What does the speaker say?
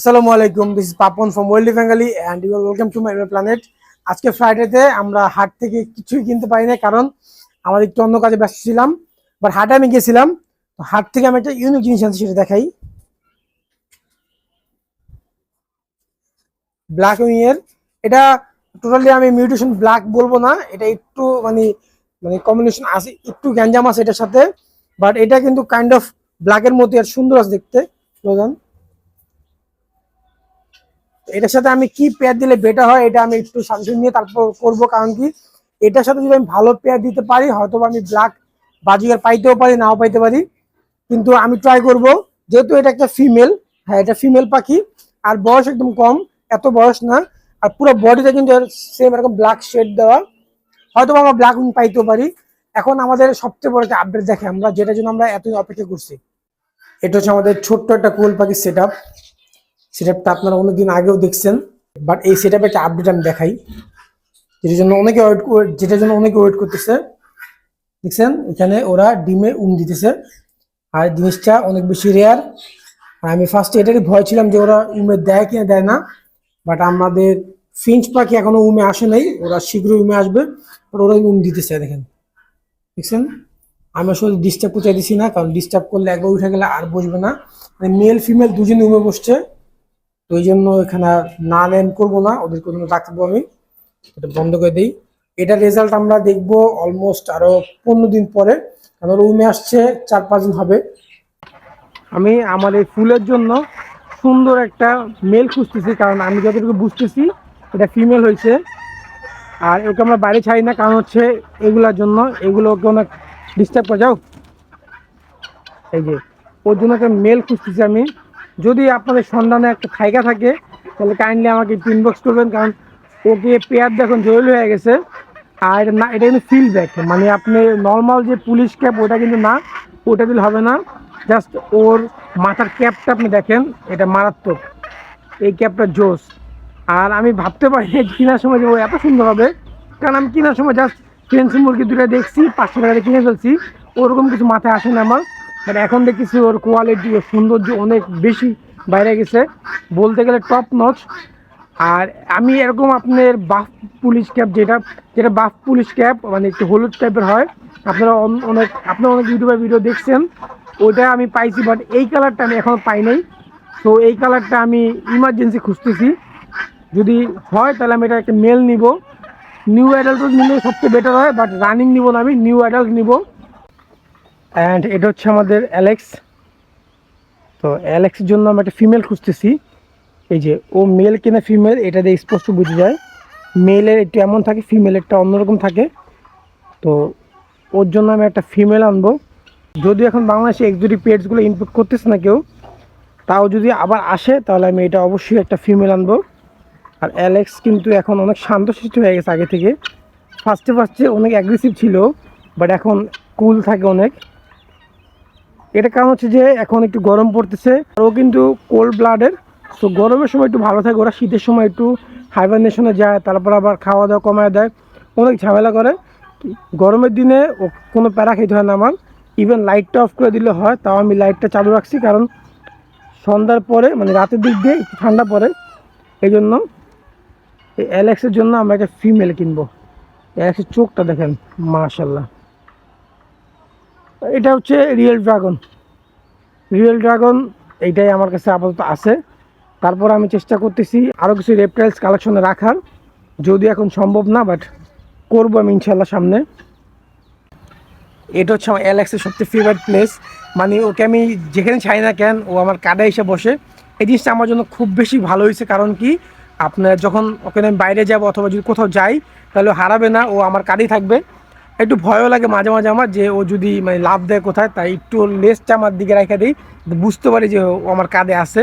আসসালামু আলাইকুম this Papon from world Bengali and you welcome to my planet আজকে ফ্রাইডেতে আমরা হাট থেকে কিছুই কিনতে পারি না কারণ আমাদের একটু অন্য কাজে ব্যস্ত ছিলাম বাট হাটে আমি গেছিলাম তো হাট থেকে আমি একটা ইউনিক জিনিস আনছি, সেটা দেখাই। ব্ল্যাক উইং এর এটা টোটালি আমি মিউটেশন ব্ল্যাক বলব না, এটা একটু মানে মানে কম্বিনেশন আছে, একটু গ্যাঞ্জাম আছে এটার সাথে বাট এটা কিন্তু কাইন্ড অফ ব্ল্যাকের মতো আর সুন্দর আছে দেখতে। স্লোগান এটার সাথে আমি কি পেয়ার দিলে বেটার হয়, এটা আমি একটু সাজেশন নিয়ে তারপর করব, কারণ কি এটার সাথে যদি আমি ভালো পেয়ার দিতে পারি হয়তো আমি ব্ল্যাক বাজিগার পাইতেও পারি, নাও পাইতে পারি। কিন্তু আমি ট্রাই করব, যেহেতু এটা একটা ফিমেল হ্যাঁ এটা ফিমেল পাখি, আর বয়স একদম কম, এত বয়স না, আর পুরো বডিতে কিন্তু সেম এরকম ব্ল্যাক শেড দেওয়া। হয়তো আমরা ব্ল্যাক উইন পাইতেও পারি। এখন আমাদের সবচেয়ে বড় একটা আপডেট দেখে আমরা, যেটার জন্য আমরা এতদিন অপেক্ষা করছি, এটা হচ্ছে আমাদের ছোট্ট একটা কোল পাখির সেট সেটআপটা আপনারা অনেকদিন আগেও দেখছেন বাট এই সেটআপে একটা আপডেট আমি দেখাই। যেটার জন্য অনেকে ওয়েট যেটার জন্য অনেকে ওয়েট করতেছে, দেখছেন? এখানে ওরা ডিমে উম দিতেছে। আর জিনিসটা অনেক বেশি রেয়ার আর আমি ফার্স্টে এটারই ভয় ছিলাম যে ওরা উমে দেয় কিনা, দেয় না। বাট আমাদের ফিঞ্চ পাখি এখনও উমে আসে নাই। ওরা শীঘ্রই উমে আসবে বাট ওরা উম দিতেছে, দেখেন। দেখছেন? আমি আসলে ডিস্টার্ব করতে দিছি না, কারণ ডিস্টার্ব করলে একবার উঠে গেলে আর বসবে না। মেল ফিমেল দুজনে উমে বসছে। তো ওই জন্য এখানে না নেন করব না, ওদের কোনো রাখব আমি, এটা বন্ধ করে দিই। এটার রেজাল্ট আমরা দেখব অলমোস্ট আরও পনেরো দিন পরে আমার রুমে আসছে চার পাঁচ দিন হবে। আমি আমার এই ফুলের জন্য সুন্দর একটা মেল খুঁজতেছি, কারণ আমি যতটুকু বুঝতেছি এটা ফিমেল হয়েছে। আর ওকে আমরা বাইরে ছাড়ি না, কারণ হচ্ছে এগুলার জন্য এগুলো ওকে অনেক ডিস্টার্ব করে, যাও। এই যে, ওর জন্য একটা মেল খুঁজতেছি আমি। যদি আপনাদের সন্ধানে একটা থাইকা থাকে, তাহলে কাইন্ডলি আমাকে একটু ইনবক্স করবেন, কারণ ওকে পেয়ার দেখুন জয়েল হয়ে গেছে। আর এটা না, এটা কিন্তু ফিল ব্যাক মানে আপনি নর্মাল যে পুলিশ ক্যাপ ওটা কিন্তু না, ওটা দিলে হবে না। জাস্ট ওর মাথার ক্যাপটা আপনি দেখেন, এটা মারাত্মক। এই ক্যাপটা জোস। আর আমি ভাবতে পারি কেনার সময় যে ও এত সুন্দর হবে, কারণ আমি কেনার সময় জাস্ট ফেন্সি মুরগি দুটো দেখছি, পাঁচশো টাকা কিনে ফেলছি, ওরকম কিছু মাথায় আসে না আমার। বাট এখন দেখতেছি ওর কোয়ালিটি সৌন্দর্য অনেক বেশি বাইরে গেছে। বলতে গেলে টপ নচ আর আমি এরকম আপনার বাফ পুলিশ ক্যাপ যেটা যেটা বাফ পুলিশ ক্যাপ মানে একটু হলুদ টাইপের হয়, আপনারা অনেক আপনারা অনেক ইউটিউবের ভিডিও দেখছেন ওটা আমি পাইছি বাট এই কালারটা আমি এখনও পাই নাই। তো এই কালারটা আমি ইমার্জেন্সি খুঁজতেছি। যদি হয়, তাহলে আমি এটা একটা মেল নিব। নিউ অ্যাডাল্ট নিলে সবচেয়ে বেটার হয় বাট রানিং নিব না আমি নিউ অ্যাডাল্ট নিব। অ্যান্ড এটা হচ্ছে আমাদের অ্যালেক্স তো অ্যালেক্সের জন্য আমি একটা ফিমেল খুঁজতেছি। এই যে ও মেল কিনা ফিমেল এটা দিয়ে স্পষ্ট বুঝে যায়। মেলের একটু এমন থাকে ফিমেলেরটা অন্যরকম থাকে। তো ওর জন্য আমি একটা ফিমেল আনব। যদিও এখন বাংলাদেশে এক্সোটিক পেডসগুলো ইনপুট করতেছে না কেউ, তাও যদি আবার আসে, তাহলে আমি এটা অবশ্যই একটা ফিমেল আনব। আর অ্যালেক্স কিন্তু এখন অনেক শান্তশিষ্ট হয়ে গেছে আগে থেকে। ফার্স্টে ফার্স্টে অনেক অ্যাগ্রেসিভ ছিল বাট এখন কুল থাকে অনেক। এটা কারণ হচ্ছে যে এখন একটু গরম পড়তেছে ও কিন্তু কোল্ড ব্লাডের তো গরমের সময় একটু ভালো থাকে, ওরা শীতের সময় একটু হাইবারনেশনে যায়, তারপর আবার খাওয়া দাওয়া কমায় দেয়, অনেক ঝামেলা করে। গরমের দিনে ও কোনো প্যারা খেতে হয় না আমার ইভেন লাইটটা অফ করে দিলে হয়, তাও আমি লাইটটা চালু রাখছি, কারণ সন্ধ্যার পরে মানে রাতের দিক দিয়ে একটু ঠান্ডা পড়ে এই জন্য এই অ্যালেক্সের জন্য আমরা একটা ফিমেল কিনবো। অ্যালেক্সের চোখটা দেখেন মাশাল্লাহ এটা হচ্ছে রিয়েল ড্রাগন রিয়েল ড্রাগন এইটাই আমার কাছে আপাতত আছে। তারপর আমি চেষ্টা করতেছি আরও কিছু রেপটাইলস কালেকশনে রাখার। যদি এখন সম্ভব না বাট করব আমি ইনশাল্লাহ সামনে। এটা হচ্ছে আমার অ্যালেক্সের সবচেয়ে ফেভারিট প্লেস মানে ওকে আমি যেখানে চাই না কেন, ও আমার কাদা এসে বসে। এই জিনিসটা আমার জন্য খুব বেশি ভালো হয়েছে, কারণ কি? আপনার যখন ওখানে আমি বাইরে যাব অথবা যদি কোথাও যাই, তাহলে হারাবে না, ও আমার কাঁধেই থাকবে। একটু ভয়ও লাগে মাঝে মাঝে আমার যে ও যদি মানে লাভ দেয় কোথায়, তাই একটু লেসটা আমার দিকে রেখে দিই। বুঝতে পারি যে ও আমার কাঁধে আছে।